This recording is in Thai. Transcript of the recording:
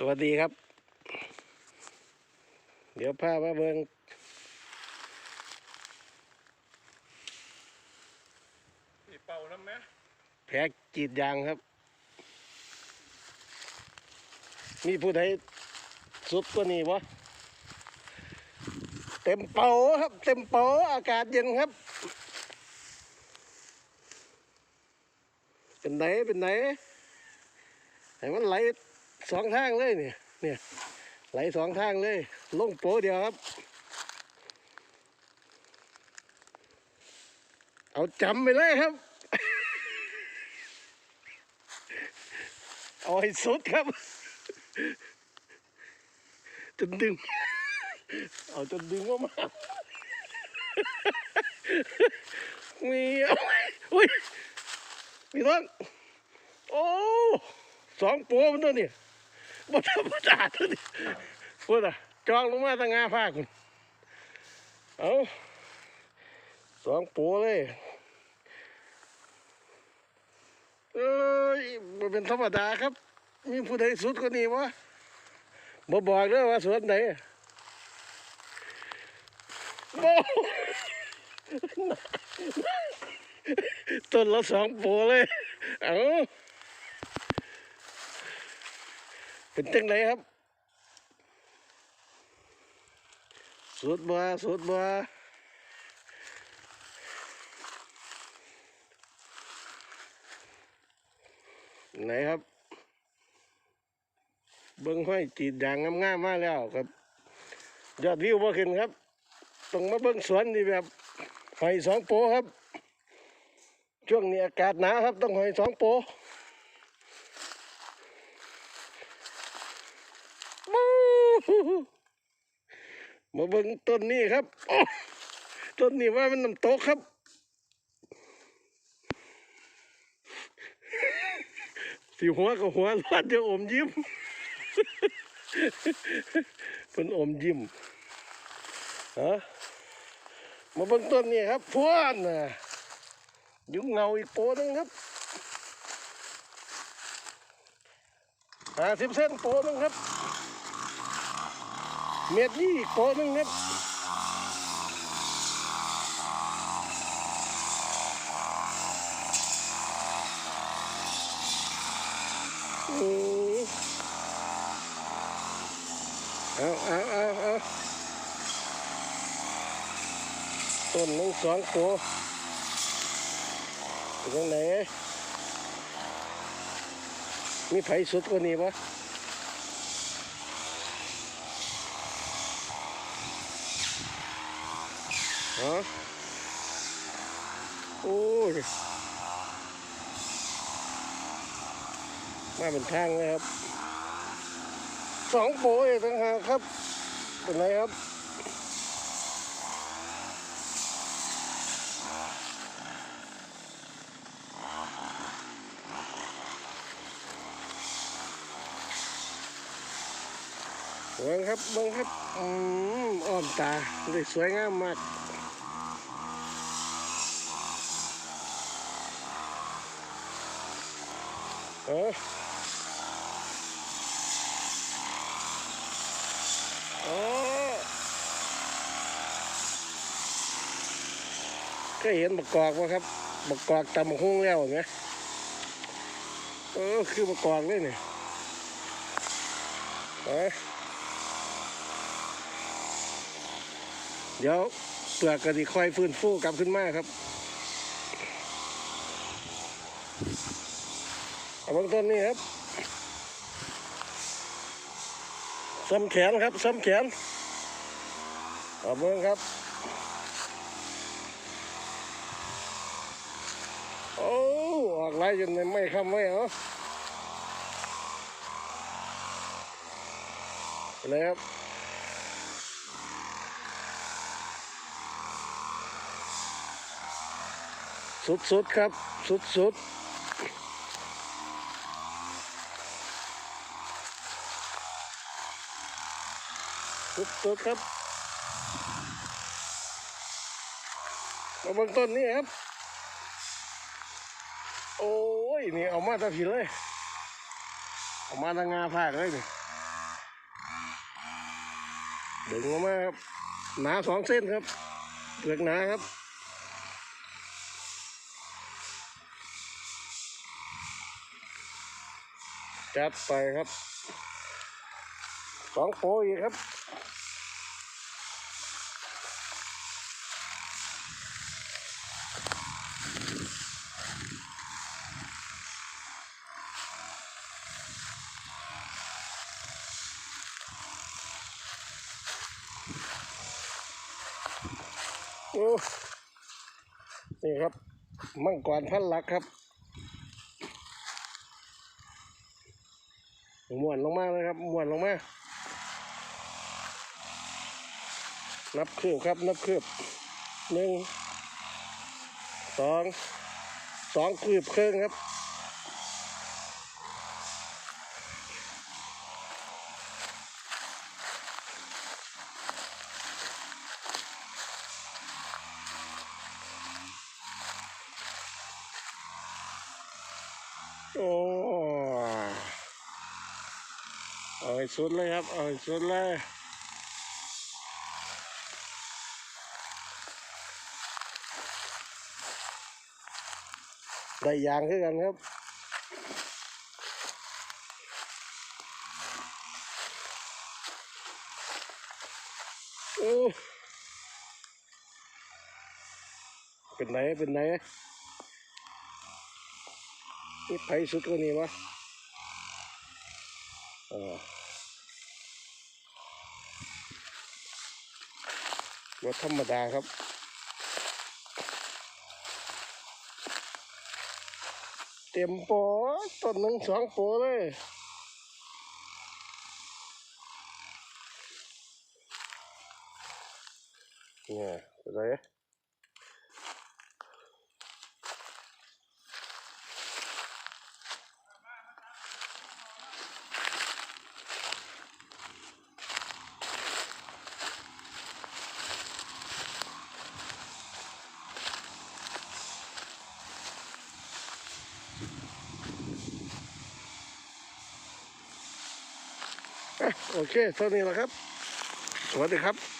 สวัสดีครับ เดี๋ยวพามาเบิงสีเป่าน้ำไหมแผลจีดยางครับ มีผู้ใดสุดกว่านี้วะเต็มเป่าครับ เต็มเป่าอากาศเย็นครับ เป็นไหนเป็นไหนให้มันไหล สองทางเลยเนี่ยเนี่ยไหลสองทางเลย ลงโปเดียวครับ เอาจำไปเลยครับ เอาให้สุดครับจนดึง เอาจนดึงออกมามีเอาไว้อุ้ยมีต้นโอ้สองปัวมันตัวนี่ย บ่ธรรมดาตัวนี่พูดอะจองลงมาตั้งงาผ้าคุณเอาสองปัวเลยเอ้ยมันเป็นธรรมดาครับ มีผู้ใดสุดกว่านี้วะบ่บอกเด้อว่าสวนไหนโบต้นละสองโปเลย เอา เป็นจังไดครับ สุดบ่สุดบ่ไหนครับ เบิ้งห้อยจีดยางงามๆมาแล้วครับ ยอดวิวบ่ขึ้นครับต้องมาเบิ้งสวนนี่แบบหอยสองโปครับ ช่วงนี้อากาศหนาวครับ ต้องหอยสองโปบู๊ มาเบิ้งต้นนี้ครับต้นนี้ว่ามันน้ำตกครับสิหัวกับหัวรอดจะอมยิ้มเป็นอมยิ้มฮะมาเบิ่งต้นนี่ครับพวนนะยุงเงาอีกโปนึงครับห้าสิบเส้นโปนึงครับ เม็ดนี่อีกโปนึงครับอืมเอาเอาเอาเอาต้นหนึ่งสองตัวอยู่ตรงไหนมีไผสุดกว่านี้ปะ ฮะโอ้ยมาเป็นทางเลยครับสองโปเองต่างหากครับเป็นไรครับเบิ้งครับเบิ้งครับอืมอ้อมตาสวยงามมาก เออโอ้เคยเห็นบักกอกไหมครับบักกอกตำหุ้งแล้วเนไหมเออคือบักกอกเลยเนี่ยเอ้ยเดี๋ยวเปลือกก็ดีค่อยฟื้นฟูกลับขึ้นมาครับ เอาเบื้องต้นนี่ครับซ้ำแขนครับซ้ำแขนเอาเบื้องครับ โอ้ออกไล่จนไม่คำไม่เอาเลยครับสุดๆครับ สุดๆ สุดๆครับมาเบื้องต้นนี่ครับ โอ้ย นี่เอามาตะผิดเลย เอามาทางงาภาคเลยนี่ดึงออกมาครับ หนาสองเส้นครับเปลือกหนาครับจัดไปครับสองโปอีกครับ นี่ครับ มังกรพันลักครับม้วนลงมาเลยครับม้วนลงมา นับคืบครับ นับคืบหนึ่งสองสองคืบครึ่งครับ ให้สุดเลยครับ เอาให้สุดเลยได้ยางคือกันครับโอ้เป็นไหน เป็นไหนนี่ไผสุดกว่านี้วะอ๋อ ว่าธรรมดาครับ เต็มโปอต้นหนึ่งสองโปอเลยเนี่ยอะไร โอเคเท่านี้แหละครับ สวัสดีครับ